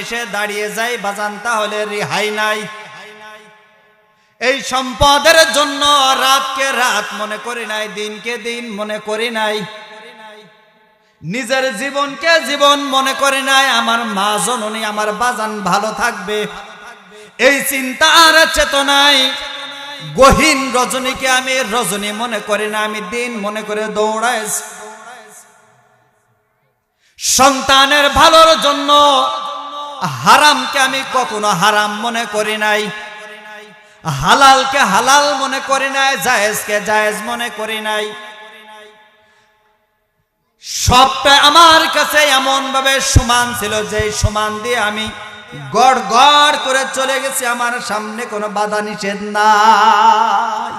এসে দাঁড়িয়ে যাই, বাজান তাহলে রেহাই নাই। এই সম্পদের জন্য রাতকে রাত মনে করি নাই, দিনকে দিন মনে করি নাই। নিজের জীবনকে জীবন মনে করি নাই, আমার মা জননী, আমার বাজান ভালো থাকবে। এই চিন্তা আর চেতনায় গহীন রজনীকে আমি রজনী মনে করি না, আমি দিন মনে করে দৌড়াই সন্তানের ভালোর জন্য হারামকে আমি কখনো হারাম মনে করি নাই। হালালকে হালাল মনে করি নাই, জায়েজকে জায়েজ মনে করি নাই। সবটা আমার কাছে এমন ভাবে সমান ছিল যে সমান দিয়ে আমি গড় গড় করে চলে গেছি, আমার সামনে কোনো বাধা নিষেধ নাই।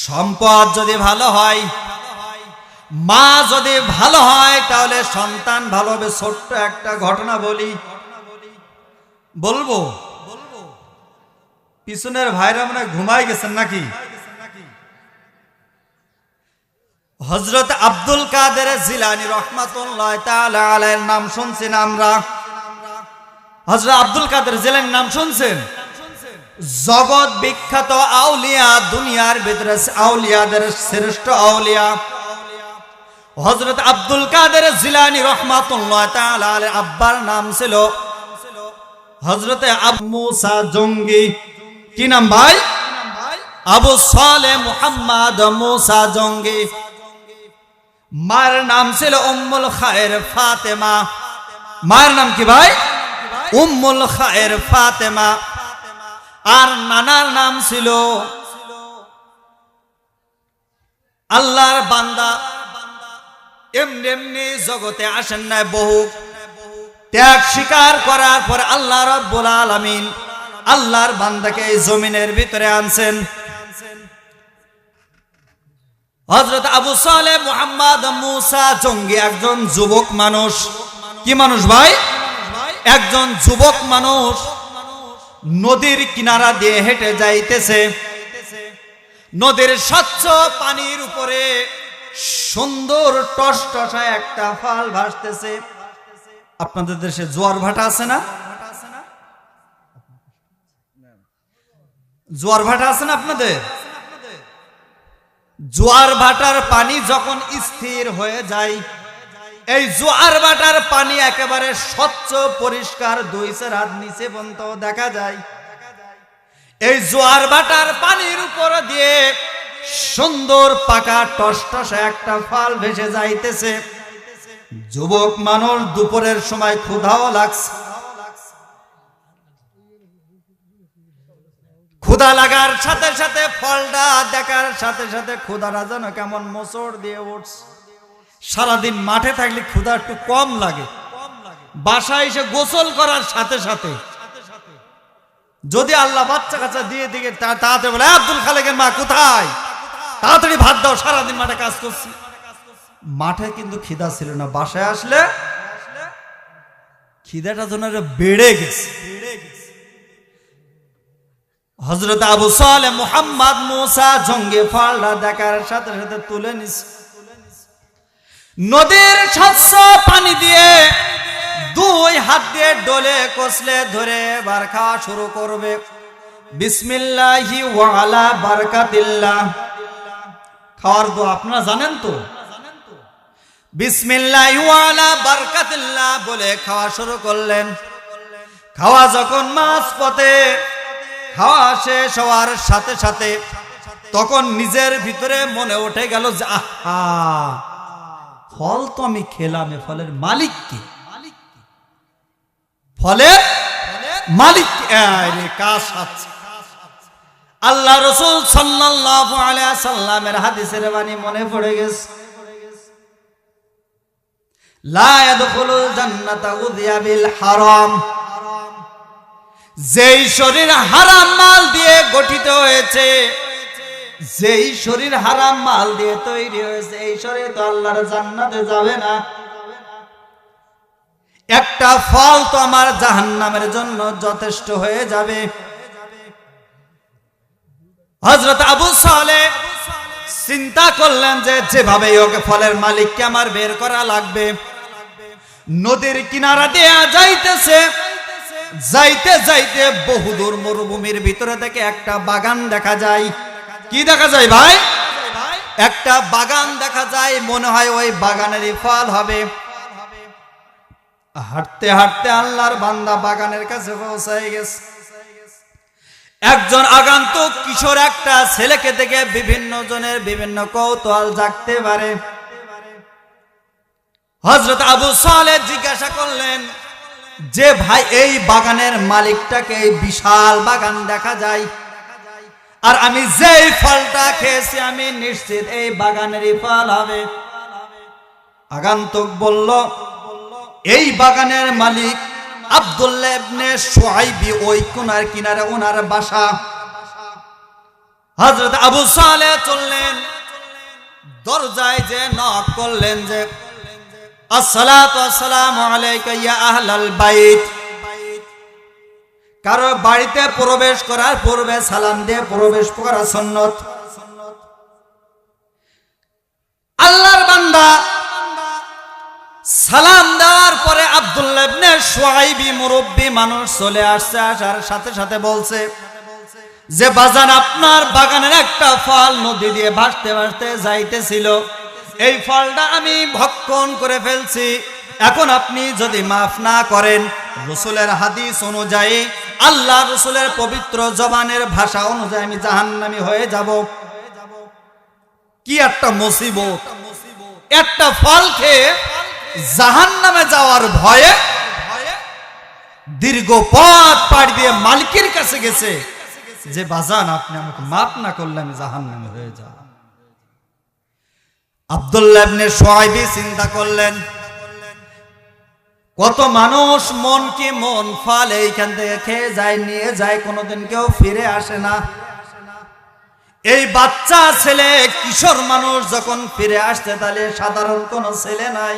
সম্পদ যদি ভালো হয় মা যদি ভালো হয়, তাহলে সন্তান ভালো হবে। ছোট্ট একটা ঘটনা বলি। বলব? পিছনের ভাইরা মনে ঘুমাই গেছেন নাকি? হজরত আব্দুল কাদের জিলানি নাম শুনছেন আমরা? হজরত আব্দুল কাদের জিলানির নাম শুনছেন? জগৎ বিখ্যাত আউলিয়া, দুনিয়ার ভিতরে আউলিয়াদের শ্রেষ্ঠ আউলিয়া। হজরত আব্দুল কাদের জিলানি রহমাতুল্লাহ আব্বার নাম ছিল হজরতে মুসা জঙ্গি। কি নাম ভাই? আবু সালে মুহাম্মদ মুসা জঙ্গি। মার নাম ছিল উম্মুল খায়ের ফাতেমা। মার নাম কি ভাই? উম্মুল খায়ের ফাতেমা। আর নানার নাম ছিল আল্লাহর বান্দা। এমনি এমনি জগতে আসেন নাই বহু। ত্যাগ স্বীকার করার পর আল্লাহ রব্বুল আলামিন আল্লাহর বান্দাকে এই জমিনের ভিতরে আনছেন। হজরত আবু সালে মোহাম্মদ মুসা জঙ্গি একজন যুবক মানুষ। কি মানুষ ভাই? একজন যুবক মানুষ। নদীর কিনারা দিয়ে হেঁটে যাইতেছে। নদীর স্বচ্ছ পানির উপরে সুন্দর টস টসা একটা ফাল ভাসতেছে। আপনাদের দেশে জোয়ার ভাটা আছে না? জোয়ার ভাটা আছে না আপনাদের? জোয়ার ভাটার পানি যখন স্থির হয়ে যায়, এই জোয়ার ভাটার পানি একেবারে স্বচ্ছ, পরিষ্কার দুই হাত নিচে পর্যন্ত দেখা যায়। এই জোয়ার ভাটার পানির উপর দিয়ে সুন্দর পাকা টসটসে একটা ফাল ভেসে যাইতেছে। যুবক মানুষ দুপুরের সময় ক্ষুধাও লাগছে। ক্ষুধা লাগার সাথে সাথে ফলটা দেখার সাথে সাথে ক্ষুধাটা যেন কেমন মোচড় দিয়ে উঠছে। সারাদিন মাঠে থাকলে ক্ষুধা একটু কম লাগে। বাসায় এসে গোসল করার সাথে সাথে। যদি আল্লাহ বাচ্চা কাচ্চা দিয়ে দিকে তাড়াতাড়ি বলে আব্দুল খালেকের মা কোথায়? তাড়াতাড়ি ভাত দাও, সারাদিন মাঠে কাজ করছি। মাঠে কিন্তু খিদা ছিল না, বাসায় আসলে খিদাটা যেন বেড়ে গেছে। হজরত আবু সালে মোহাম্মদ মুসা জঙ্গে ফালটা দেখার সাথে সাথে তুলে নিস নদীর স্বচ্ছ পানি দিয়ে দুই হাত দিয়ে ডলে কষলে ধরে বার খাওয়া শুরু করবে। বিসমিল্লাহি ওয়ালা বারকাতিল্লাহ। খাওয়ার দো আপনারা জানেন তো? বলে খাওয়া শুরু করলেন। খাওয়া যখন মাছ পথে খাওয়া শেষ হওয়ার সাথে সাথে তখন নিজের ভিতরে মনে উঠে গেল যে, আহা, ফল তো আমি খেলাম, এ ফলের মালিক কি? ফলের মালিক? কাজ আল্লাহ রসুল সাল্লাল্লাহু আলাইহি সাল্লামের হাদিসের বাণী মনে পড়ে গেছে। যেই শরীর হারাম মাল দিয়ে গঠিত হয়েছে, যেই শরীর হারাম মাল দিয়ে তৈরি হয়েছে, এই শরীর তো আল্লাহর জান্নাতে যাবে না। একটা ফল তো আমার জাহান্নামের জন্য যথেষ্ট হয়ে যাবে। হজরত আবু সালে চিন্তা করলেন যে যেভাবে ওকে ফলের মালিককে আমার বের করা লাগবে। নদীর কিনারা দেয়া যাইতেছে। যাইতে যাইতে বহুদূর মরুভূমির ভিতরে থেকে একটা বাগান দেখা যায়। কি দেখা যায় ভাই? একটা বাগান দেখা যায়, মনে হয় ওই বাগানেরই ফল হবে। হাঁটতে হাঁটতে আল্লাহর বান্দা বাগানের কাছে পৌঁছায় গেছে। একজন আগন্তুক কিশোর একটা ছেলেকে থেকে বিভিন্ন জনের বিভিন্ন কৌতূহল জাগতে পারে। হজরত আবু সালে জিজ্ঞাসা করলেন, যে ভাই, এই বাগানের মালিকটাকে এই বিশাল বাগান দেখা যায়? আর আমি যেই ফলটা খেয়েছি, আমি নিশ্চিত এই বাগানেরই ফল হবে। আগন্তুক বলল, এই বাগানের মালিক কোনার কারও বাড়িতে প্রবেশ করার পূর্বে সালাম দিয়ে প্রবেশ করা সুন্নত আল্লাহর বান্দা সুহাইবি মুরব্বি মানুষ চলে আসছে আসার সাথে সাথে বলছে যে, বাজান, আপনার বাগানের একটা ফল নদী দিয়ে ভাসতে ভাসতে যাইতেছিল। এই ফলটা আমি ভক্ষণ করে ফেলছি। এখন আপনি যদি মাফ না করেন, রসুলের হাদিস অনুযায়ী, আল্লাহ রসুলের পবিত্র জবানের ভাষা অনুযায়ী আমি জাহান্নামি হয়ে যাব। কি একটা মুসিবত। একটা ফল খেয়ে জাহান নামে যাওয়ার ভয়ে দীর্ঘ পথ পাড়ি দিয়ে মালিকের কাছে গেছে যে, বাজান, আপনি আমাকে মাফ না করলে জাহান নামে হয়ে যাব। চিন্তা করলেন, কত মানুষ মন কি মন ফল এইখান থেকে খেয়ে যায়, নিয়ে যায়, কোনোদিন কেউ ফিরে আসে না। এই বাচ্চা ছেলে, কিশোর মানুষ যখন ফিরে আসছে, তাহলে সাধারণ কোন ছেলে নাই।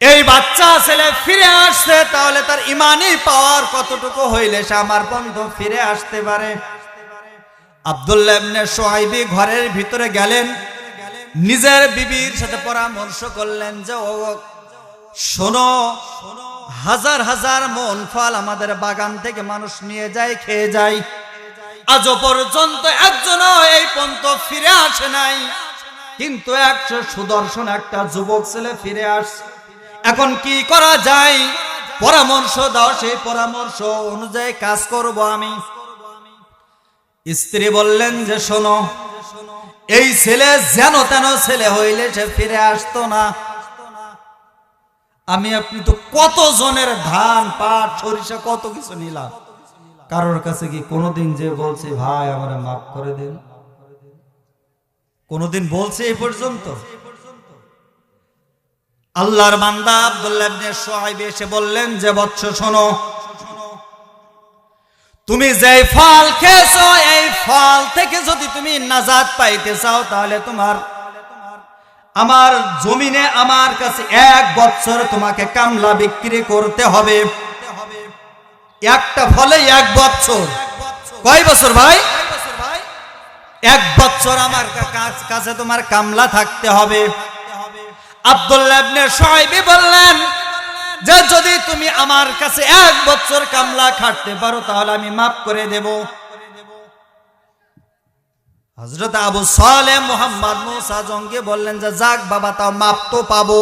এই বাচ্চা ছেলে ফিরে আসছে, তাহলে তার ইমানই পাওয়ার কতটুকু হইলে সে আমার বন্ধ ফিরে আসতে পারে? আব্দুল্লাহ ইবনে সোহাইবি ঘরের ভিতরে গেলেন, নিজের বিবির সাথে পরামর্শ করলেন যে, ও শোনো, হাজার হাজার মন ফল আমাদের বাগান থেকে মানুষ নিয়ে যায়, খেয়ে যায়। আজও পর্যন্ত একজনও এই পর্যন্ত ফিরে আসে নাই। কিন্তু একশো সুদর্শন একটা যুবক ছেলে ফিরে আসছে। এখন কি করা যায়? পরামর্শ দাও, সেই পরামর্শ অনুযায়ী কাজ করব আমি। স্ত্রী বললেন যে, শোনো, এই ছেলে যেন তেন ছেলে হইলে সে ফিরে আসতো না। আমি আপনি তো কত জনের ধান, পাট, সরিষা কত কিছু নিলাম। কারোর কাছে কি কোনোদিন যে বলছে, ভাই, আমার মাফ করে দিন? কোনোদিন বলছে এই পর্যন্ত? আল্লাহর বান্দা আব্দুল্লাহ ইবনে সুহাইব এসে বললেন, যে বৎস শোনো, তুমি যে ফল খেয়েছো, এই ফল থেকে যদি তুমি নাজাত পাইতে চাও, তাহলে তোমার, আমার জমিনে আমার কাছে এক বছর তোমাকে কামলা বিক্রি করতে হবে। একটা ফলে এক বছর কয় বছর ভাই? এক বছর আমার কাছে তোমার কামলা থাকতে হবে। আব্দুল্লাহ ইবনে বললেন, যে যদি তুমি আমার কাছে এক বছর কামলা খাটতে পারো, তাহলে আমি মাফ করে দেব। হজরত আবু সালে মোহাম্মদ মুসা জঙ্গে বললেন যে, যাক বাবা, তাও মাপ তো পাবো।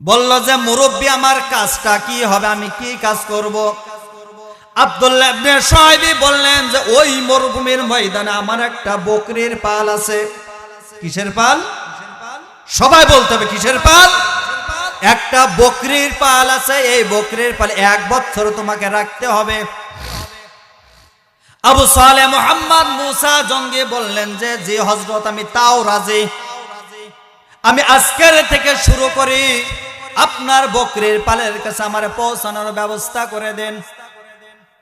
বলল যে, মুরব্বী, আমার কাজটা কি হবে? আমি কি কাজ করব? আব্দুল্লাহ ইবনে বললেন যে, ওই মরুভূমির ময়দানে আমার একটা বকরির পাল আছে। কিসের পাল? সবাই বলতে হবে, কিসের পাল? একটা বকরির পাল আছে, এই বকরির পাল এক বছর তোমাকে রাখতে হবে। আবু সালে মোহাম্মদ মুসা জঙ্গে বললেন যে জি হজরত আমি তাও রাজি। আমি আজকের থেকে শুরু করি। আপনার বকরির পালের কাছে আমার পৌঁছানোর ব্যবস্থা করে দেন।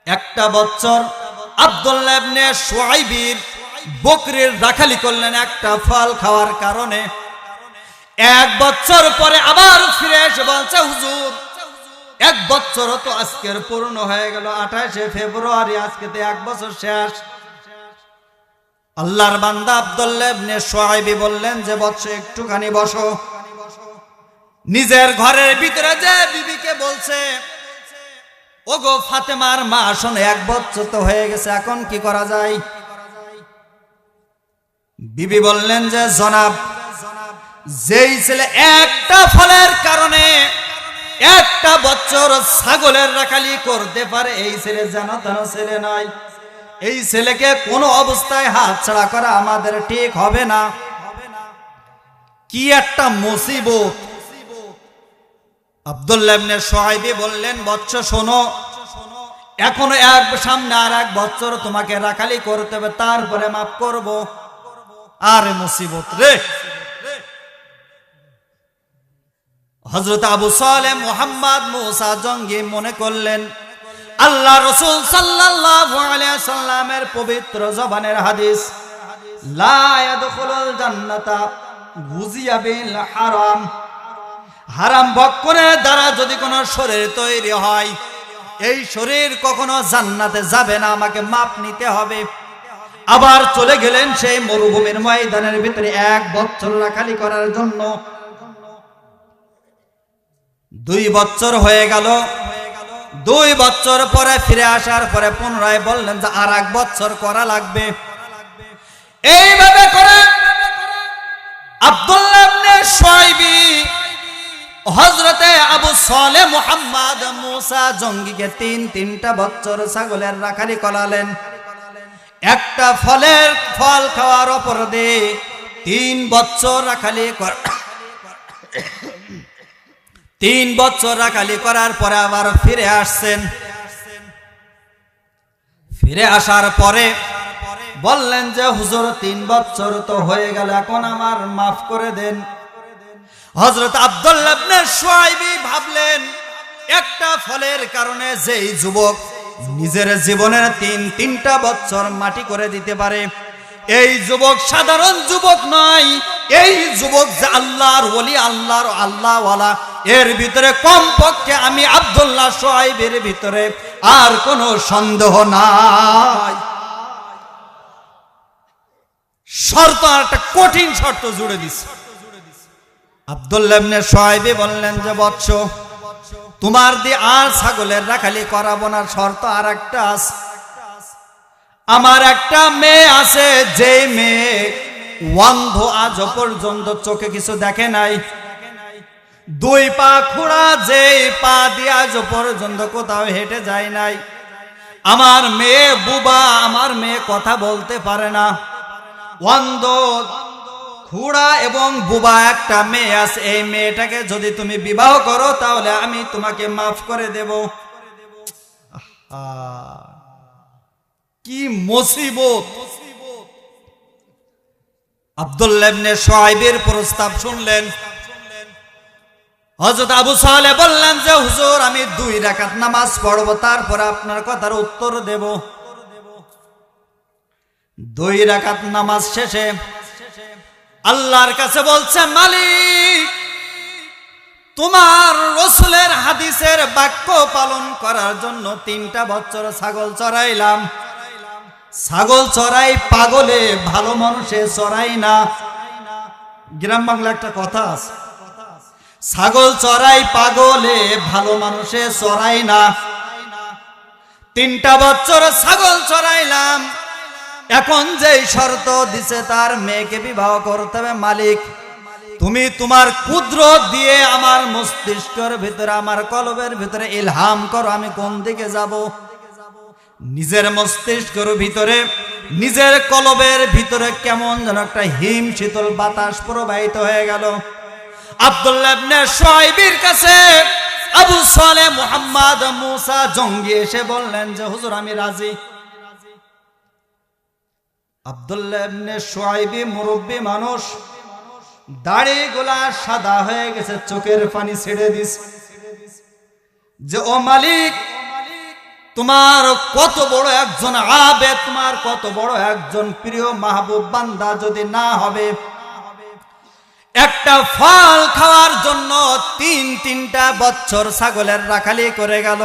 একটা বছর আব্দুল্লাহ ইবনে শুআইবির বকরির রাখালি করলেন একটা ফল খাওয়ার কারণে। এক বছর পরে আবার ফিরে এসে বলছে, হুজুর, এক বছর তো আজকের পূর্ণ হয়ে গেল, আঠাশে ফেব্রুয়ারি, আজকে তো এক বছর শেষ। আল্লাহর বান্দা আব্দুল্লাহ ইবনে শুআইবি বললেন যে, বৎস, একটুখানি বসো। নিজের ঘরের ভিতরে যে বিবিকে বলছে, ওগো ফাতেমার মা, শোনে, এক বছর তো হয়ে গেছে, এখন কি করা যায়? বিবি বললেন যে, জনাব যেই ছেলে একটা ফলের কারণে একটা বছর ছাগলের রাখালি করতে পারে, এই ছেলে যেন তেন ছেলে নাই এই ছেলেকে কোনো অবস্থায় হাত ছাড়া করা আমাদের ঠিক হবে না। কি একটা মুসিবত। আব্দুল্লাবনে সোহাইবি বললেন বচ্চ শোনো, এখনও এক সামনে আর এক বছর তোমাকে রাখালি করতে হবে, তারপরে মাফ করব। আরে মুসিবত রে। হজরত আবু সালে মোহাম্মদ মুসা জঙ্গি মনে করলেন, আল্লাহ রসুল সাল্লামের পবিত্র জবানের হাদিস জান্নাতা হারাম। হারাম ভক্ষণের দ্বারা যদি কোনো শরীর তৈরি হয়, এই শরীর কখনো জান্নাতে যাবে না, আমাকে মাপ নিতে হবে। আবার চলে গেলেন সেই মরুভূমির ময়দানের ভিতরে এক বছর রাখালি করার জন্য। দুই বছর হয়ে গেল। দুই বছর পরে ফিরে আসার পরে পুনরায় বললেন যে আর এক বছর করা লাগবে। এইভাবে করে হজরতে আবু সালে মোহাম্মদ মুসা জঙ্গিকে তিন তিনটা বছর ছাগলের রাখালি করালেন। একটা ফলের ফল খাওয়ার অপরাধে তিন বছর রাখালি কর- তিন বছর রাখালি করার পরে আবার ফিরে আসছেন। ফিরে আসার পরে বললেন যে, হুজুর, তিন বছর তো হয়ে গেল, এখন আমার মাফ করে দেন। হজরত আব্দুল্লাহ সোয়াইবি ভাবলেন, একটা ফলের কারণে যেই যুবক নিজের জীবনের তিন, তিনটা বছর মাটি করে দিতে পারে, এই যুবক সাধারণ যুবক নয়, এই যুবক যে আল্লাহর ওলি, আল্লাহর আল্লাহওয়ালা এর ভিতরে কমপক্ষে আমি আব্দুল্লাহ সোহাইবের ভিতরে আর কোনো সন্দেহ নাই। শর্ত একটা কঠিন শর্ত জুড়ে দিচ্ছে আব্দুল্লাবনে সোহাইবি বললেন যে, বৎস, তোমার দিয়ে আর ছাগলের রাখালি করাবো না, শর্ত আর একটা আছে। আমার একটা মেয়ে আছে যে মেয়ে অন্ধ আজ পর্যন্ত চোখে কিছু দেখে নাই। দুই পা খুঁড়া যে পা দিয়ে আজ পর্যন্ত কোথাও হেঁটে যায় নাই। আমার মেয়ে বুবা, আমার মেয়ে কথা বলতে পারে না। অন্ধ, খুড়া এবং বুবা একটা মেয়ে আছে, এই মেয়েটাকে যদি তুমি বিবাহ করো, তাহলে আমি তোমাকে মাফ করে দেব। কি মুসিবত। আব্দুল্লাবনে সোহাইবের প্রস্তাব শুনলেন। হজরত আবু সালে বললেন যে, হুজুর, আমি দুই রাকাত নামাজ পড়ব, তারপরে আপনার কথার উত্তর দেব। দুই রাকাত নামাজ শেষে আল্লাহর কাছে বলছে, মালিক, তোমার রসুলের হাদিসের বাক্য পালন করার জন্য তিনটা বছর ছাগল চড়াইলাম। ছাগল চড়াই পাগলে ভালো মানুষে চড়াই না। গ্রাম বাংলা একটা কথা আছে। ছাগল চড়াই পাগলে, ভালো মানুষে চড়াই না। তিনটা বছর ছাগল চড়াইলাম। এখন যেই শর্ত দিছে তার মেয়েকে বিবাহ করতে হবে মালিক। তুমি তোমার কুদরত দিয়ে আমার মস্তিষ্কের ভিতরে, আমার কলবের ভিতরে ইলহাম করো, আমি কোন দিকে যাব? নিজের মস্তিষ্কের ভিতরে, নিজের কলবের ভিতরে কেমন যেন একটা হিম শীতল বাতাস প্রবাহিত হয়ে গেল। আব্দুল্লাহ ইবনে শুআইবের কাছে আবু সালে মুহাম্মদ মুসা জঙ্গি এসে বললেন যে, হুজুর, আমি রাজি। আব্দুল্লাহ ইবনে মানুষ, দাড়ি গোলা সাদা হয়ে গেছে, চোখের পানি ছেড়ে দিস। যে, ও মালিক, তোমার কত বড় একজন আবে তোমার কত বড় একজন প্রিয় মাহবুব বান্দা যদি না হবে একটা ফল খাওয়ার জন্য তিন তিনটা বছর ছাগলের রাখালি করে গেল।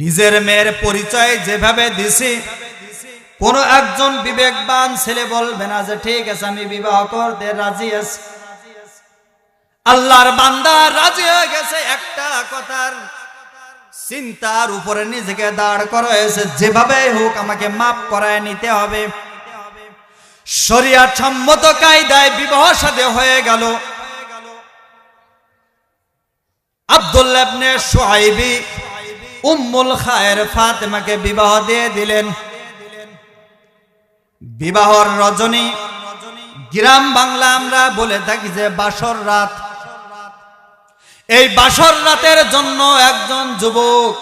নিজের মেয়ের পরিচয় যেভাবে দিছি, কোন একজন বিবেকবান ছেলে বলবে না যে, ঠিক আছে, আমি বিবাহ করতে রাজি আছি। আল্লাহর বান্দা রাজি হয়ে গেছে, একটা কথার চিন্তার উপরে নিজেকে দাঁড় করা হয়েছে যেভাবে হোক, আমাকে মাফ করায় নিতে হবে। শরিয়াত সম্মত কায়দায় বিবাহ সাথে হয়ে গেল। আব্দুল্লাহ ইবনে সুহাইবি উম্মুল খায়ের ফাতেমাকে বিবাহ দিয়ে দিলেন। বিবাহর রজনী গ্রাম বাংলা আমরা বলে থাকি যে বাসর রাত। এই বাসর রাতের জন্য একজন যুবক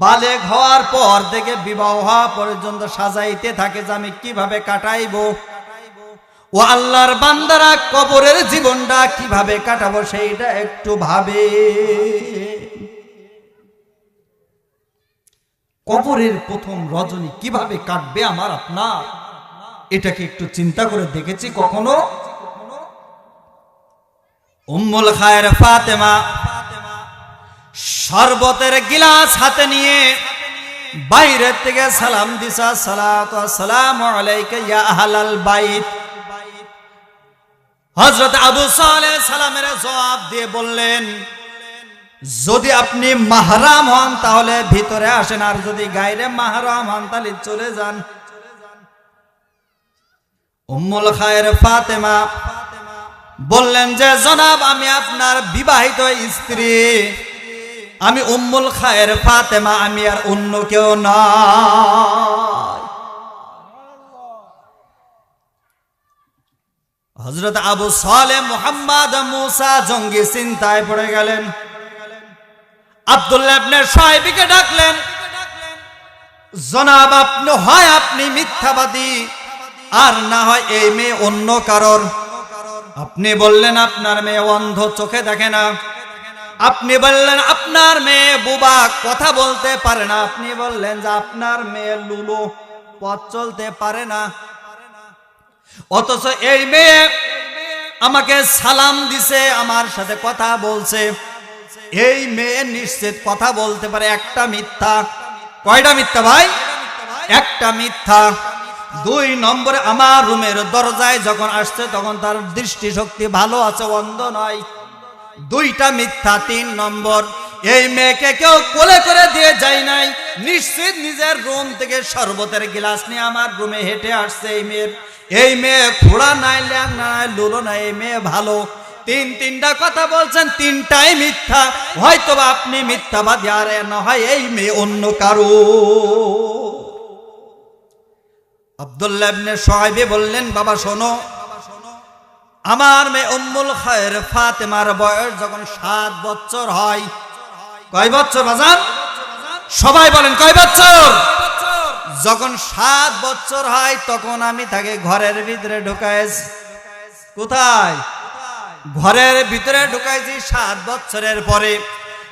বালেক হওয়ার পর থেকে বিবাহ হওয়া পর্যন্ত সাজাইতে থাকে যে আমি কীভাবে কাটাইবো? ও আল্লাহর বান্দারা কবরের জীবনটা কীভাবে কাটাবো সেইটা একটু ভাবে। কবরের প্রথম রজনী কীভাবে কাটবে আমার আপনার? এটাকে একটু চিন্তা করে দেখেছি কখনো? উম্মুল খায়ের ফাতেমা শরবতের গিলাস হাতে নিয়ে বাইরের থেকে সালাম দিসা সালাম আলাইকা বাইত। আবু সালামের জবাব দিয়ে বললেন, যদি আপনি মাহরাম হন তাহলে ভিতরে আসেন, আর যদি গাইরে মাহরাম হন তাহলে চলে যান। উম্মুল খায়ের ফাতেমা বললেন যে, জনাব, আমি আপনার বিবাহিত স্ত্রী। আমি উম্মুল খায়ের ফাতেমা, আমি আর অন্য কেউ না হজরত আবু সালে মোহাম্মদ মুসা জঙ্গি চিন্তায় পড়ে গেলেন। আব্দুল্লাহ ইবনে সাহেবিকে ডাকলেন, জনাব, আপনি হয় আপনি মিথ্যাবাদী, আর না হয় এই মেয়ে অন্য কারোর। আপনি বললেন, আপনার মেয়ে অন্ধ চোখে দেখে না। আপনি বললেন, আপনার মেয়ে বুবা কথা বলতে পারে না। আপনি বললেন যে, আপনার মেয়ে লুলো পথ চলতে পারে না। অথচ এই মেয়ে আমাকে সালাম দিছে, আমার সাথে কথা বলছে। এই মেয়ে নিশ্চিত কথা বলতে পারে, একটা মিথ্যা। কয়টা মিথ্যা ভাই? একটা মিথ্যা। দুই নম্বরে, আমার রুমের দরজায় যখন আসছে, তখন তার দৃষ্টিশক্তি ভালো আছে, অন্ধ নয়। দুইটা মিথ্যা তিন নম্বর। এই মেয়েকে কেউ কোলে করে দিয়ে যায় নাই। নিশ্চিত নিজের রুম থেকে শরবতের গ্লাস নিয়ে আমার রুমে হেঁটে আসছে এই মেয়ের। এই মেয়ে খোড়া নাই, ল্যাং নাই, লুলো নাই, এই মেয়ে ভালো। তিন তিনটা কথা বলছেন, তিনটাই মিথ্যা। হয়তো আপনি মিথ্যাবাদী, আর না হয় এই মেয়ে অন্য কারও। আব্দুল্লাহ ইবনে সোহাইবে বললেন, বাবা শোনো আমার মেয়ে উম্মুল খায়ের ফাতেমার বয়স যখন সাত বছর হয়, কয় বছর বাজান? সবাই বলেন, কয় বছর? যখন সাত বছর হয়, তখন আমি তাকে ঘরের ভিতরে ঢুকাইছি। কোথায়? ঘরের ভিতরে ঢুকাইছি সাত বছরের পরে।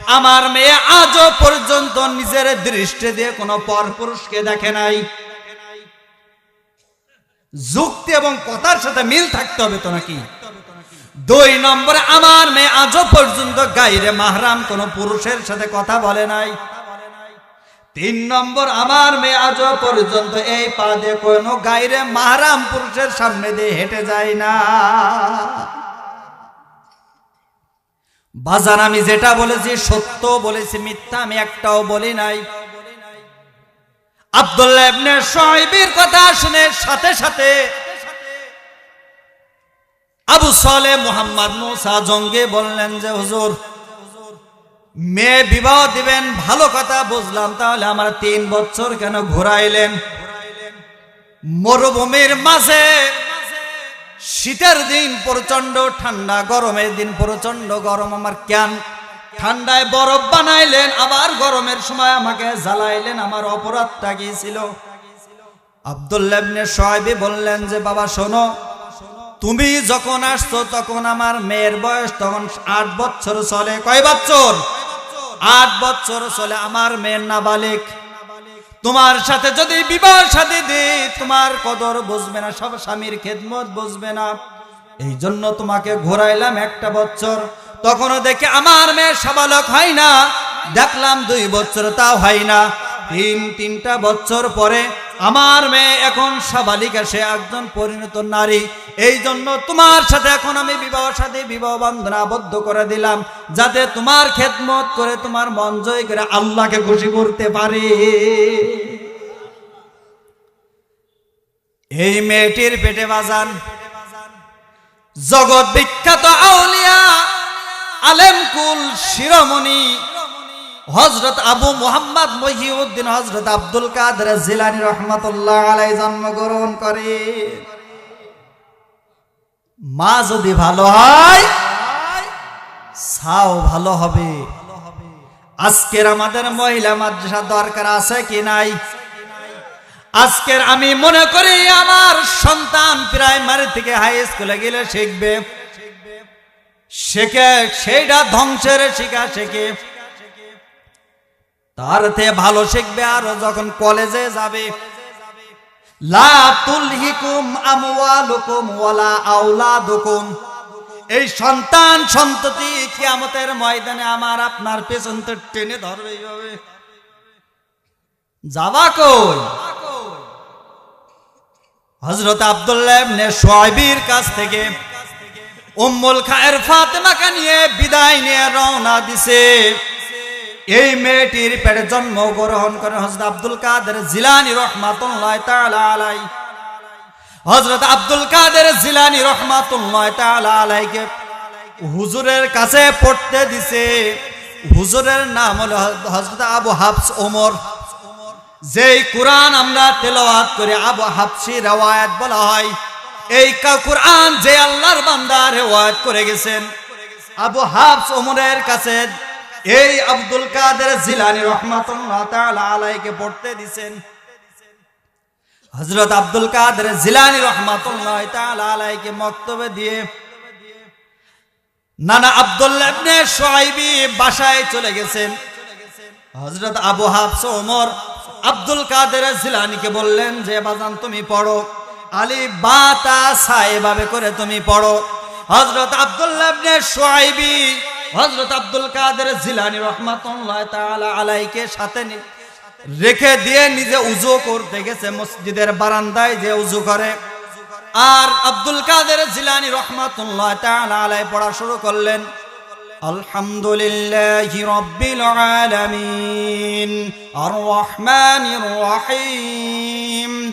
আমার মেয়ে আজও পর্যন্ত নিজের দৃষ্টি দিয়ে কোনো পরপুরুষকে দেখে নাই। যুক্তি এবং কথার সাথে মিল থাকতে হবে তো নাকি? দুই নম্বরে, আমার মেয়ে আজও পর্যন্ত গাইরে মাহরাম, কোন পুরুষের সাথে কথা বলে নাই। তিন নম্বর, আমার মেয়ে আজও পর্যন্ত এই পা দিয়ে কোনো গাইরে মাহরাম পুরুষের সামনে দিয়ে হেঁটে যায় না। বাজার আমি যেটা বলেছি সত্য বলেছি, মিথ্যা আমি একটাও বলি নাই। আব্দুল্লাহ শুআইবের কথা শুনে সাথে সাথে আবু সালে মোহাম্মদ মুসা জঙ্গে বললেন যে, হুজুর, মেয়ে বিবাহ দিবেন, ভালো কথা বুঝলাম, তাহলে আমার তিন বছর কেন ঘুরাইলেন? মরুভূমির মাঝে শীতের দিন প্রচণ্ড ঠান্ডা, গরমের দিন প্রচণ্ড গরম, আমার কেন ঠান্ডায় বরফ বানাইলেন, আবার গরমের সময় আমাকে জ্বালাইলেন, আমার অপরাধটা কি ছিল? আবদুল্লাবনে সোহাইবি বললেন যে, বাবা, শোনো, তুমি যখন আসছো, তখন আমার মেয়ের বয়স তখন আট বছর চলে। কয় বছর? আট বছর চলে আমার মেয়ের নাবালিক। তোমার সাথে যদি বিবাহ সাথে দিই, তোমার কদর বুঝবে না, সব স্বামীর খেদমত বুঝবে না। এই জন্য তোমাকে ঘোরাইলাম একটা বছর। তখনও দেখে আমার মেয়ে সাবালক হয় না। দেখলাম দুই বছর তাও হয় না। তিন, তিনটা বছর পরে আমার মেয়ে এখন সাবালিকা, সে একজন পরিণত নারী। এই জন্য তোমার সাথে এখন আমি বিবাহ সাথে, বিবাহ বন্ধনে আবদ্ধ করে দিলাম, যাতে তোমার খেদমত করে তোমার মন জয় করে আল্লাহকে খুশি করতে পারে। এই মেয়েটির পেটে বাজান। জগৎ বিখ্যাত আউলিয়া আলেমকুল শিরোমণি হজরত আবু মোহাম্মদ মহিউদ্দিন হজরত আব্দুল কাদের জিলানি রহমতুল্লাহ আলাই জন্মগ্রহণ করে। মা যদি ভালো হয় সাও ভালো হবে। আজকের আমাদের মহিলা মাদ্রাসা দরকার আছে কি নাই? আজকের আমি মনে করি আমার সন্তান প্রাইমারি থেকে হাই স্কুলে গেলে শিখবে। শেখে সেইটা ধ্বংসের শিখা শেখে তার থেকে ভালো শিখবে আর যখন কলেজে যাবে। লা তুলহিকুম আমওয়ালুকুম এই সন্তান সন্ততি কিয়ামতের ময়দানে আমার আপনার পেছন তো টেনে ধরবে এইভাবে। যাবা কই? হজরত আব্দুল্লাহ ইবনে শুআইবির কাছ থেকে উম্মুল খায়ের ফাতেমাকে নিয়ে বিদায় নিয়ে রওনা দিছে। এই মেয়েটির পেটে জন্ম গ্রহণ করেন হজরত আব্দুল কাদের জিলানি রহমাতুল্লাহ তাআলা আলাই হজরত আব্দুল কাদের জিলানি রহমাতুল্লাহ তাআলা আলাইকে হুজুরের কাছে পড়তে দিছে। হুজুরের নাম হলো হজরত আবু হাফস ওমর। যেই কোরআন আমরা তেলাওয়াত করে আবু হাফসি রেওয়ায়াত বলা হয়। এই কোরআন যে আল্লাহর বান্দা রেওয়ায়াত করে গেছেন, আবু হাফস ওমরের কাছে এই আব্দুল কাদের জিলানি রহমাতুল্লাহ তাআলা আলাইকে পড়তে দিছেন। হযরত আব্দুল কাদের জিলানি রহমাতুল্লাহ তাআলা মক্তবে দিয়ে নানা আব্দুল্লাহ ইবনে শুআইবি বাসায় চলে গেছেন। হযরত আবু হাফস ওমর আব্দুল কাদের জিলানিকে বললেন, যে বাজান, তুমি পড়ো। আলী বাতা সা, এভাবে করে তুমি পড়ো। হজরত আব্দুল্লাহ ইবনে হজরত আব্দুল কাদের জিলানি রহমাতুল্লাহ তাআলা আলাইকে সাথে নি- রেখে দিয়ে নিজে উজু করতে গেছে মসজিদের বারান্দায় যে উজু করে। আর আব্দুল কাদের জিলানি রহমাতুল্লাহ তাআলা আলাই পড়া শুরু করলেন, আলহামদুলিল্লাহি রাব্বিল আলামিন আর রহমানির রহিম।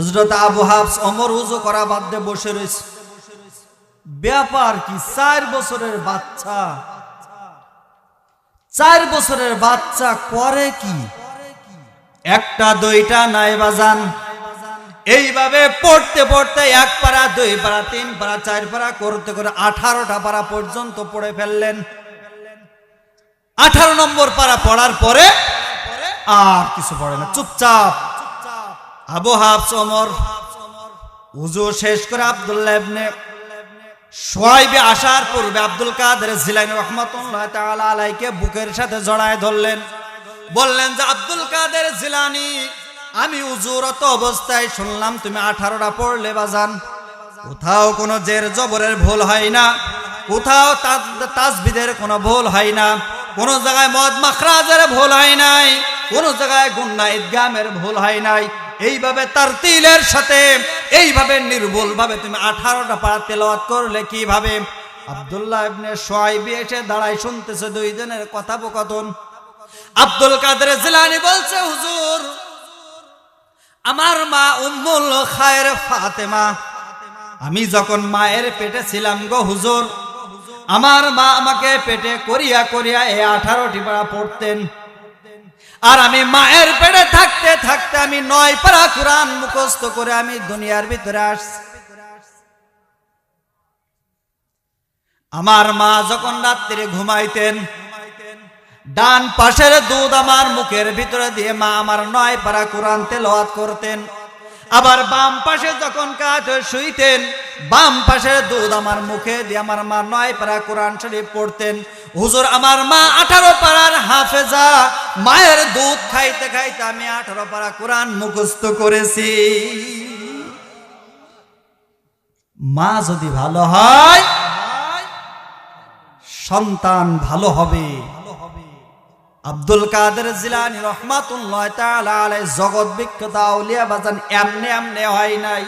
হজরত আবু হাফস অমর উজু করা বাদ দিয়ে বসে রয়েছে। ব্যাপার কি? চার বছরের বাচ্চা। চার বছরের বাচ্চা করে কি? একটা, দুইটা, নাই বাজান এইভাবে পড়তে পড়তে এক পারা দুই পারা তিন পারা চার পারা করতে করে আঠারোটা পারা পর্যন্ত পড়ে ফেললেন। আঠারো নম্বর পারা পড়ার পরে আর কিছু পড়ে না। চুপচাপ। আবু হাফস ওমর, উজু শেষ করে আব্দুল্লাহ ইবনে সোয়াইবে আসার পূর্বে আব্দুল কাদের জিলানি রহমাতুল্লাহ তাআলা আলাইকে বুকের সাথে জড়ায় ধরলেন। বললেন যে, আব্দুল কাদের জিলানি, আমি উজুরত অবস্থায় শুনলাম তুমি আঠারোটা পড়লে বাজান। কোথাও কোনো জের জবরের ভুল হয় না, কোথাও তাজ- তাজবিদের কোনো ভুল হয় না, কোনো জায়গায় মদ মাখরাজের ভুল হয় নাই, কোনো জায়গায় গুন্না ঈদগামের ভুল হয় নাই এইভাবে তার তিলের সাথে, এইভাবে নির্ভুল ভাবে তুমি আঠারোটা পারা তেলাওয়াত করলে কীভাবে? আব্দুল্লাহ ইবনে সোয়াইবি এসে দাঁড়ায় শুনতেছে দুইজনের কথোপকথন। আব্দুল কাদের জিলানি বলছে, হুজুর, আমার মা উম্মুল খায়ের ফাতেমা। আমি যখন মায়ের পেটে ছিলাম গো হুজুর, আমার মা আমাকে পেটে করিয়া করিয়া এই আঠারোটি পাড়া পড়তেন। আর আমি মায়ের পেটে থাকতে থাকতে আমি নয় পারা কোরআন মুখস্থ করে আমি দুনিয়ার ভিতরে আসছি। আমার মা যখন রাত্রে ঘুমাইতেন, ডান পাশের দুধ আমার মুখের ভিতরে দিয়ে মা আমার নয় পারা কোরআন তেলাওয়াত করতেন। আবার বাম পাশে যখন কাজ শুইতেন, বাম পাশে দুধ আমার মুখে দিয়ে আমার মা নয় পারা কোরআন শরীফ পড়তেন। হুজুর, আমার মা আঠারো পাড়ার হাফেজা, মায়ের দুধ খাইতে খাইতে আমি আঠারো পাড়া কোরআন মুখস্থ করেছি। মা যদি ভালো হয়, সন্তান ভালো হবে। আব্দুল কাদের জিলানি রহমাতুল্লাহ তাআলা আলাইহি জগৎ বিখ্যাত আউলিয়া বাজান এমনে এমনে হয় নাই।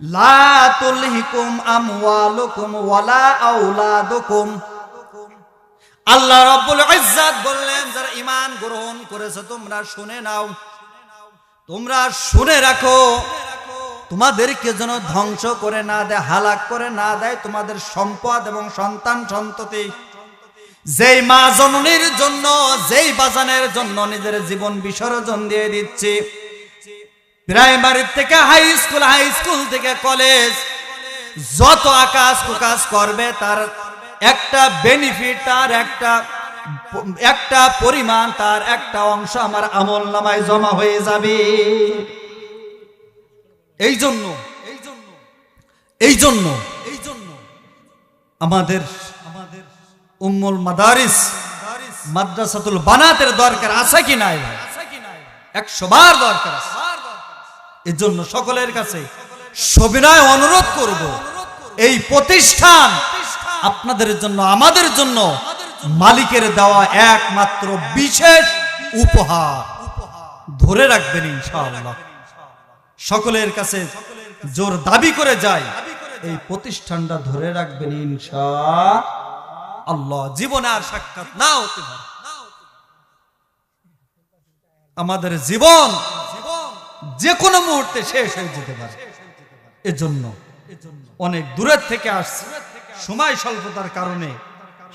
লা তুলহিকুম আমওয়ালুকুম ওয়ালা আওলাদুকুম আল্লাহ রাব্বুল ইজ্জাত বললেন, যারা ঈমান গ্রহণ করেছে, তোমরা শুনে নাও। তোমরা শুনে রাখো। তোমাদেরকে যেন ধ্বংস করে না দেয়, হালাক করে না দেয় তোমাদের সম্পদ এবং সন্তান সন্ততি। যেই মা জননীর জন্য, যেই বাজানের জন্য নিজের জীবন বিসর্জন দিয়ে দিচ্ছে। প্রাইমারি থেকে হাই স্কুল হাই স্কুল থেকে কলেজ, যত আকাশ প্রকাশ করবে তার একটা বেনিফিট তার একটা একটা পরিমাণ, তার একটা অংশ আমার আমল নামায় জমা হয়ে যাবে। এই জন্য এই জন্য এই জন্য আমাদের উম্মুল মাদারিস, মাদ্রাসাতুল বানাতের দরকার আছে কি নাই? একশো বার দরকার আছে। এর জন্য সকলের কাছে সবিনয় অনুরোধ করব, এই প্রতিষ্ঠান আপনাদের জন্য, আমাদের জন্য মালিকের দেওয়া একমাত্র বিশেষ উপহার। ধরে রাখবেন ইনশাআল্লাহ। সকলের কাছে জোর দাবি করে যায় এই প্রতিষ্ঠানটা ধরে রাখবেন ইনশা আল্লাহ, জীবনে আর সাক্ষাৎ না হতে পারে। আমাদের জীবন যে কোনো মুহূর্তে শেষ হয়ে যেতে পারে। এজন্য অনেক দূরের থেকে আসছে। সময় স্বল্পতার কারণে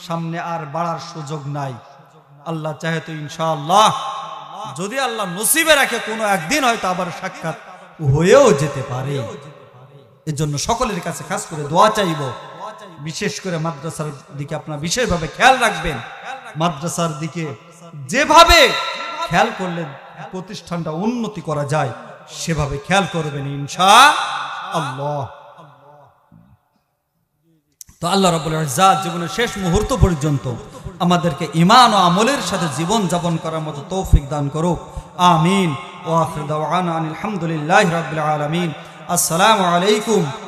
সামনে আর বাড়ার সুযোগ নাই। আল্লাহ চাহে তো ইনশাআল্লাহ, যদি আল্লাহ নসিবে রাখে কোনো একদিন হয়তো আবার সাক্ষাৎ হয়েও যেতে পারে। এজন্য সকলের কাছে খাস করে দোয়া চাইব। বিশেষ করে মাদ্রাসার দিকে আপনার বিশেষভাবে খেয়াল রাখবেন। মাদ্রাসার দিকে যেভাবে খেয়াল করলে প্রতিষ্ঠানটা উন্নতি করা যায়, সেভাবে খেয়াল করবেন ইনশা আল্লাহ তো আল্লাহ রাবুল ইজ্জাত জীবনের শেষ মুহূর্ত পর্যন্ত আমাদেরকে ইমান ও আমলের সাথে জীবন যাপন করার মতো তৌফিক দান করুক। আমিন। ও আখির দাওয়ানা আনিল হামদুলিল্লাহি রাব্বিল আলামিন। আসসালামু আলাইকুম